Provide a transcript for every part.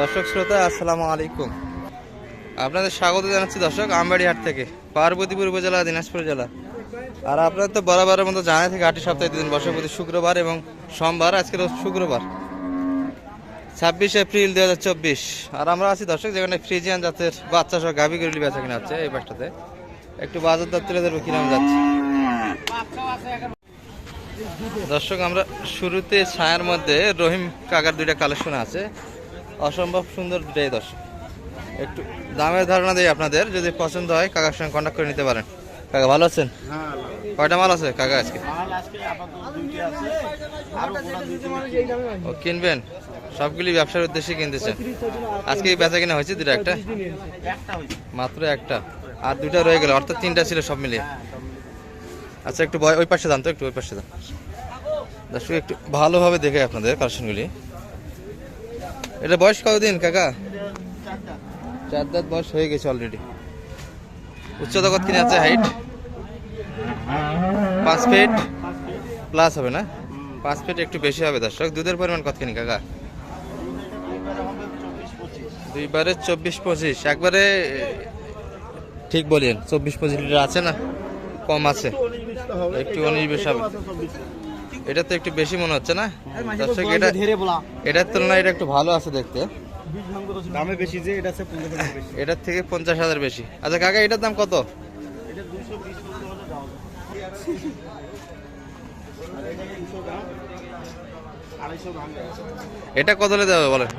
দর্শক শ্রোতা, আসসালামু আলাইকুম। আপনাদের স্বাগত জানাচ্ছি দর্শক, আমবাড়িহাট থেকে, পার্বতীপুর উপজেলা, দিনাজপুর জেলা। আর আপনার তো বরাবরের মতো জানা থেকে আটটি সপ্তাহে দুদিন বসে প্রতি শুক্রবার এবং সোমবার, আজকের শুক্রবার। ছাব্বিশ এপ্রিল দু হাজার চব্বিশ। আর আমরা আছি দর্শক, যেখানে ফ্রিজিয়ান জাতের বাচ্চা সহ গাভি গরুলি বেচা কিনা হচ্ছে এই পাশটাতে। একটু বাজার দর তুলে ধরবো কিরম যাচ্ছে দর্শক, আমরা শুরুতে ছায়ার মধ্যে রহিম কাকার দুইটা কালেকশন আছে। অসম্ভব সুন্দর দুটাই দর্শক। একটু দামের ধারণা দিই আপনাদের, যদি পছন্দ হয় কাকার সঙ্গে কন্ট্যাক্ট করে নিতে পারেন। কাকা ভালো আছেন? কয়টা মাল আছে কাকা আজকে? ও কিনবেন? সবগুলি ব্যবসার উদ্দেশ্যে কিনতেছেন। আজকে বেচা কিনা হয়েছে দুটো একটা? মাত্র একটা। আর দুটা রয়ে গেল, অর্থাৎ তিনটা ছিল সব মিলিয়ে। আচ্ছা একটু ওই পাশে দাম তো, একটু ওই পাশে দাম দর্শক, একটু ভালোভাবে দেখে আপনাদের কালেকশনগুলি। এটা বয়স কতদিন, কাকা? চার দাঁত বয়স হয়ে গেছে অলরেডি উচ্চতা কত কিনে আছে হাইট পাঁচ ফিট প্লাস হবে না? পাঁচ ফিট একটু বেশি হবে দর্শক। দুধের পরিমাণ কতখানি, কাকা? দুইবারে চব্বিশ পঁচিশ। একবারে, ঠিক বলেন চব্বিশ পঁচিশ লিটার আছে না? কম আছে। একটু উনিশ বিশ হবে। এটা তো একটু বেশি মনে হচ্ছে না দর্শক এটা এটার তুলনায় এটা একটু ভালো আছে দেখতে দামে বেশি যে এটা আছে পনেরো টাকা বেশি এটার থেকে পঞ্চাশ হাজার বেশি আচ্ছা কাকা এটার দাম কত এটা কত হলে দেওয়া হবে বলেন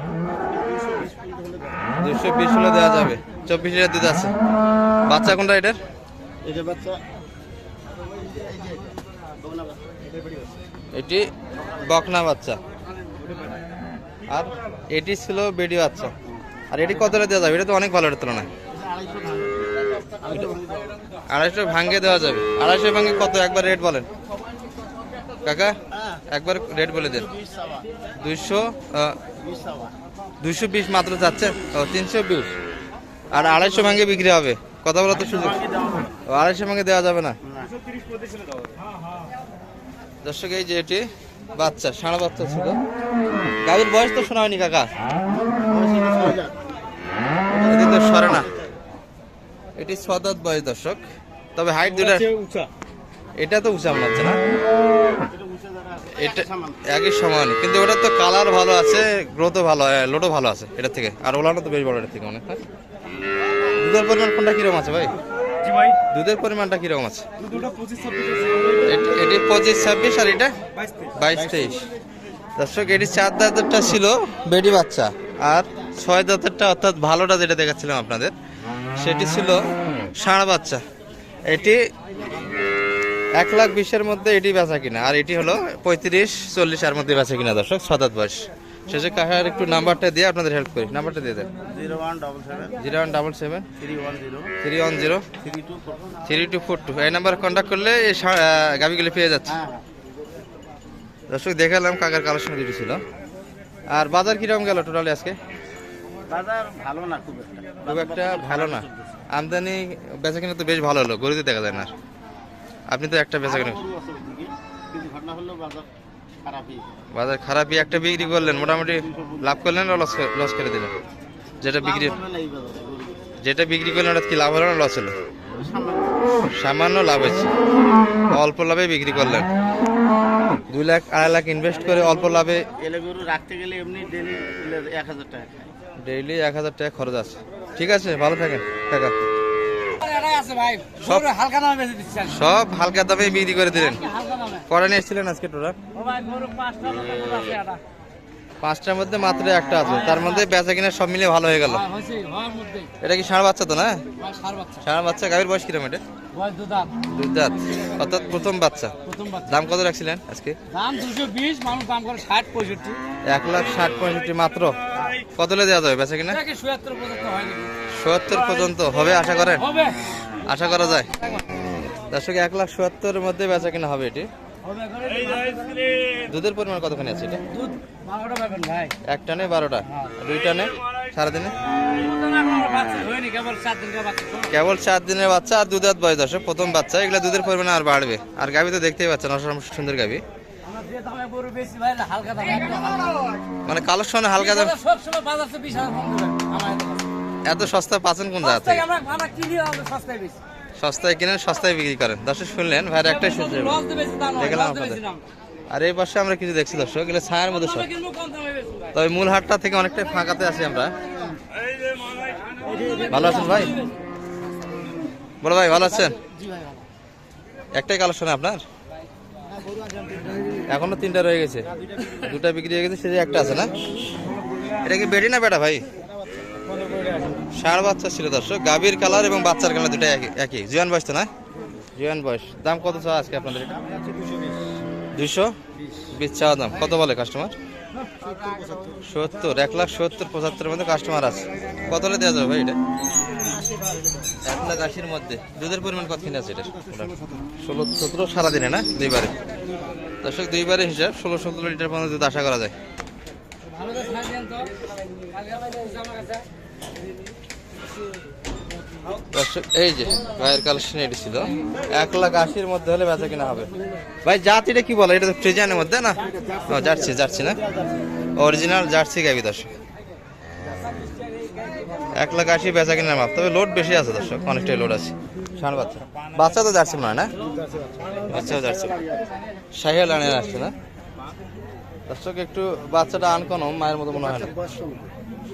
দুশো বিশ হলে দেওয়া যাবে চব্বিশ লিটার দুধ আছে বাচ্চা কোনটা এটার এটা বাচ্চা এটি বকনা বাচ্চা। আর এটি ছিল বেডি বাচ্চা। আর এটি কত হলে দেওয়া যাবে? এটা তো অনেক ভালো এটার তুলনায়। আড়াইশো ভাঙ্গে দেওয়া যাবে। আড়াইশো ভাঙ্গে কত? একবার রেট বলেন। কাকা, একবার রেট বলে দেন। দুইশো দুইশো বিশ মাত্র যাচ্ছে? ও, তিনশো বিশ। আর আড়াইশো ভাঙ্গে বিক্রি হবে। কথা বলা তো সুযোগ। আড়াইশো ভাঙ্গে দেওয়া যাবে না। দর্শক এই যে এটি বাচ্চা ষাঁড় বাচ্চা ছিল গাভীর বয়স তো শোনা হয়নি কাকা বয়স হলো ছয় হাজার। এদিকে তো সরে না এটি সদাত বয়স দর্শক তবে হাইট দুটা এটা তো উঁচা মনে হচ্ছে না এটা। এটা একই সামান। কিন্তু ওটার তো কালার ভালো আছে গ্রোথও ভালো লোডও ভালো আছে এটার থেকে আর ওলানো তো বেশ বড় এটার থেকে অনেক হ্যাঁ? দুধের পরিমাণ কোনটা কীরকম আছে ভাই জি ভাই, দুধের পরিমাণটা কীরকম আছে। এটি- পঁচিশ ছাব্বিশ আর এটা? বাইশ তেইশ। দর্শক এটি চার দাঁতেরটা ছিল বেডি বাচ্চা। আর ছয় দাঁতেরটা অর্থাৎ ভালোটা যেটা দেখাচ্ছিলাম আপনাদের সেটি ছিল ষাঁড় বাচ্চা। এটি এক লাখ বিশের মধ্যে এটি বেচা কিনা আর এটি হলো পঁয়ত্রিশ চল্লিশের মধ্যে বেচা কিনা দর্শক ছদাত বয়স। শেষে কাহার একটু নাম্বারটা দিয়ে আপনাদের হেল্প করি। নাম্বারটা দিয়ে দেন। Zero one double seven zero one double seven three one zero three one zero three two four three two four two এই নাম্বার কন্ট্যাক্ট করলে এই আহ, পেয়ে যাচ্ছে। হ্যাঁ। দর্শক দেখালাম কাকার কালেকশন দুটি ছিল। আর বাজার কীরকম গেল টোটালি আজকে? বাজার ভালো না খুব একটা। খুব একটা ভালো না। আমদানি বেচা কিনা তো বেশ ভালো হলো গরুতে দেখা যায় না। আপনি তো একটা বেচা কিনা ঘটনা হলো বাজার বাজার খারাপই একটা বিক্রি করলেন মোটামুটি লাভ করলেন লস লস করে দিলেন? যেটা বিক্রি। যেটা বিক্রি করলেন ওটা কি লাভ হলো না লস হলো? সামান্য। লাভ হয়েছে। অল্প লাভে বিক্রি করলেন। দুই লাখ আড়াই লাখ ইনভেস্ট করে অল্প লাভে গরু রাখতে গেলে এমনি ডেলি এক হাজার টাকা ডেইলি এক হাজার টাকা খরচ আছে। ঠিক আছে ভালো থাকেন টাকা সব হালকা দামে বিক্রি করে দিলেন। কটা নিয়ে এসেছিলেন আজকে। পাঁচটার মধ্যে মাত্র একটা আছে। তার মধ্যে বেচা কিনা সব মিলিয়ে ভালো হয়ে গেল। হ্যাঁ। এটা কি ষাঁড় বাচ্চা তো না? ষাঁড় বাচ্চা। গাভীর বয়স কিরম এটা? দাঁত, অর্থাৎ প্রথম বাচ্চা। দাম কত রাখছিলেন আজকে? দাম 220, মানুষ দাম করে 60, 65 এক লাখ ষাট পঁয়ষট্টি মাত্র। কত দেওয়া যাবে বেচা কিনা? এটাকে 77 পর্যন্ত হয়নি। সত্তর পর্যন্ত হবে আশা করেন? আশা করা যায়। দর্শক এক লাখ সত্তরের মধ্যে বেচা কিনা হবে এটি। দুধের পরিমাণ কতখানি আছে এটা? এক টানে বারোটা। দুই টানে? সারাদিনে? কেবল চার দিনের বাচ্চা আর দুধ বয়স দর্শক প্রথম বাচ্চা। এগুলো দুধের পরিমাণ আর বাড়বে। আর গাভি তো দেখতেই পাচ্ছেন অসম সুন্দর গাভি। গরু বেশি ভাই হালকা দাম। এত সস্তায় সস্তা পাচ্ছেন কোন জায়গা সস্তায় থেকে সস্তায় কিনেন সস্তায় বিক্রি করেন। দর্শক শুনলেন ভাইয়ের একটাই হয়, দেখলাম আপনাদের। আর এই পাশে আমরা কিছু দেখছি দর্শক। এগুলো ছায়ার মধ্যে সব। তবে মূল হাটটা থেকে অনেকটাই ফাঁকাতে আছি আমরা। ভালো আছেন ভাই? বলো ভাই ভালো আছেন? একটাই কালেকশন আপনার? এখনও তিনটা রয়ে গেছে। দুটা বিক্রি হয়ে গেছে সেটা একটা আছে না? এটা কি বেটি না বেটা ভাই? ষাঁড় বাচ্চা ছিল দর্শক, গাভীর কালার এবং বাচ্চার কালার দুটা একই জুয়ান বয়স তো না? জুয়ান বয়স। দাম কত চাও আজকে আপনাদের? এটা দুইশো? বিশ চাওয়া দাম। কত বলে কাস্টমার সত্তর, এক লাখ সত্তর, পঁচাত্তরের মধ্যে কাস্টমার আছে। কত হলে দেওয়া যাবে ভাই এটা? এক লাখ আশির মধ্যে। দুধের পরিমাণ কত কিনে আছে এটা? ষোলো সতেরো সারাদিনে না? দুইবারে। দর্শক, দুইবারে হিসাব, ষোলো সতেরো লিটার পর্যন্ত আশা করা যায়। এই যে ভাইয়ের কালেকশন এটি ছিল। এক লাখ আশির মধ্যে হলে বেচা কিনা হবে। ভাই জাতিটা কি বলে? এটা তো ফ্রিজানের মধ্যে না? ও, জার্সি জার্সি না? অরিজিনাল জার্সি গাবি দর্শক। এক লাখ আশি বেচা কিনার মাপ। তবে লোড বেশি আছে দর্শক, অনেকটাই লোড আছে। ষাঁড় বাচ্চা। বাচ্চা তো জার্সি হয় না? বাচ্চাও জার্সি। শাহিয়াল আনে আসছে না? দর্শক, একটু বাচ্চাটা আনকনম মায়ের মতো মনে হয় না।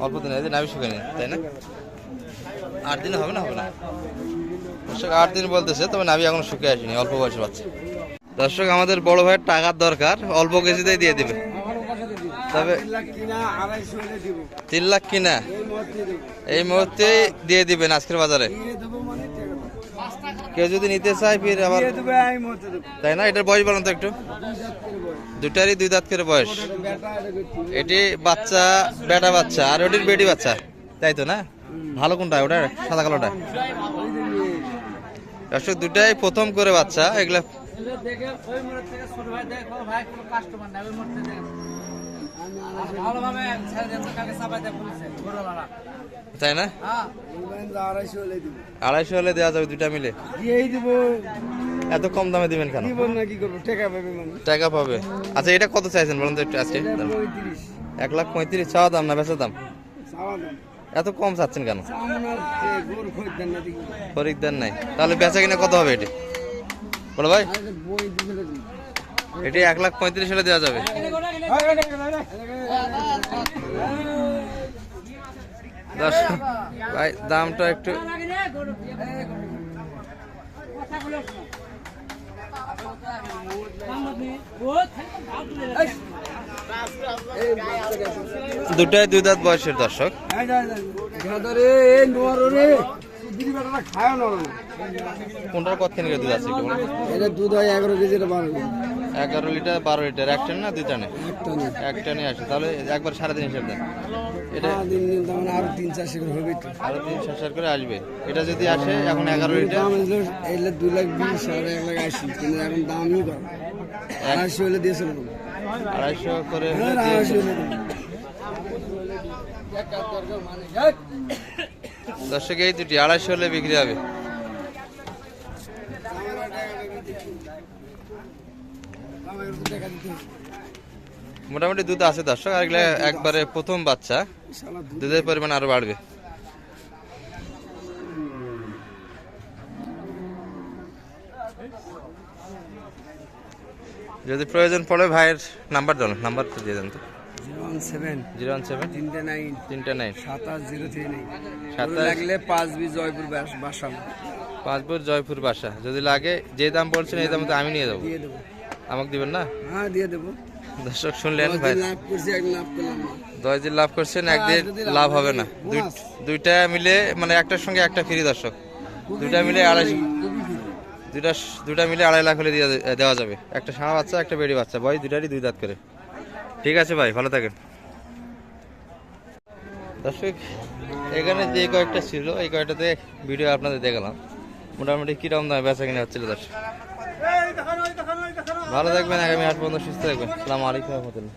অল্প দিন আছে নামি নাবি শুকায়নি তাই না? আট দিন হবে না হবে না? দর্শক, আট দিন বলতেছে, তবে নাবি এখনও শুকিয়ে আসেনি, অল্প বয়সে বাচ্চা। দর্শক, আমাদের বড় ভাইয়ের টাকার দরকার, অল্প কেজিতেই দিয়ে দিবে। তবে তিন লাখ কিনা, এই মুহূর্তে দিয়ে দিবেন আজকের বাজারে। কেউ যদি নিতে চায় ফির আবার তাই না? এটার বয়স বলেন তো একটু। দুটারই দুই দাঁত করে বয়স। এটা বাচ্চা বেটা বাচ্চা আর ওটির বেটি বাচ্চা। তাই তো না? ভালো কোনটা? ওটা সাদা কালোটা। দর্শক দুটাই প্রথম করে বাচ্চা। এগুলা এগুলো দেখে ওই মোড়ের থেকে ছোট ভাই দেখো ভাই কোনো কাস্টমার নাই ওই মোড় থেকে দেখেন। আর ভালোভাবে তাই না? আড়াইশো হলে দেওয়া যাবে দুটা মিলে। এত কম দামে দিবেন কেন? টাকা পাবে। আচ্ছা এটা কত চাইছেন বলুন তো একটু আজকে? এক লাখ পঁয়ত্রিশ, চাওয়া দাম না বেচা দাম? এত কম চাচ্ছেন কেন? খরিদ্দার নাই। তাহলে বেচা কিনা কত হবে এটি? বলো ভাই। এটি এক লাখ পঁয়ত্রিশ হলে দেওয়া যাবে। ভাই, দামটা একটু দুটাই দুই দাঁত বয়সের দর্শক। কোনটার কত কিনে দুধ আছে দুধ হয় এগারো বারো কেজি। এগারো লিটার বারো লিটার এক টান না দুই টানে? এক টানে। আসে। তাহলে একবার সাড়ে তিন হিসাব দেন। এটা হ্যাঁ, আরও তিন চারশো করে হবে তো আরও তিন শেষার করে আসবে। এটা যদি আসে এখন এগারো লিটার। দাম দুই লাখ বিশ আর এক লাখ আশি কিন্তু এখন দামই কম। আড়াইশো হলে দিয়েছিল আড়াইশো করে হ্যাঁ, আড়াইশো দর্শক এই দুটি আড়াইশো হলে বিক্রি হবে আমার একটু টাকা দিতে হবে। মোটামুটি দুধ আছে দর্শক আর একবারে প্রথম বাচ্চা। দুধের পরিমাণ আরও বাড়বে। যদি প্রয়োজন পড়ে ভাইয়ের নাম্বার দেন নাম্বার তো দিয়ে দেন তো। জয়পুর বাস- বাসা। পাঁচপুর জয়পুর বাসা। যদি লাগে যে দাম বলছেন এই দাম তো আমি নিয়ে যাব আমাকে দিবেন না? হ্যাঁ দিয়ে দেবো। দর্শক শুনলেন দশ ভাই। দশ দিন লাভ করছেন একদিন লাভ হবে না। দুই- দুইটা মিলে মানে একটার সঙ্গে একটা ফ্রি দর্শক। দুইটা মিলে আড়াইশো দুইটা দুইটা মিলে আড়াই লাখ হলে দিয়ে দেওয়া যাবে। একটা সারা বাচ্চা একটা বেড়ি বাচ্চা। বয় দুইটারই দুই দাঁত করে। ঠিক আছে ভাই ভালো থাকেন। দর্শক এখানে যে কয়েকটা ছিল এই কয়েকটাতে ভিডিও আপনাদের দেখালাম। মোটামুটি কীরকম দামে বেচা কিনা হচ্ছিল দর্শক? ভালো থাকবেন আগামী আট পর্যন্ত সুস্থ থাকবেন। সালাম আলাইকুম রহমতুল্লাহ।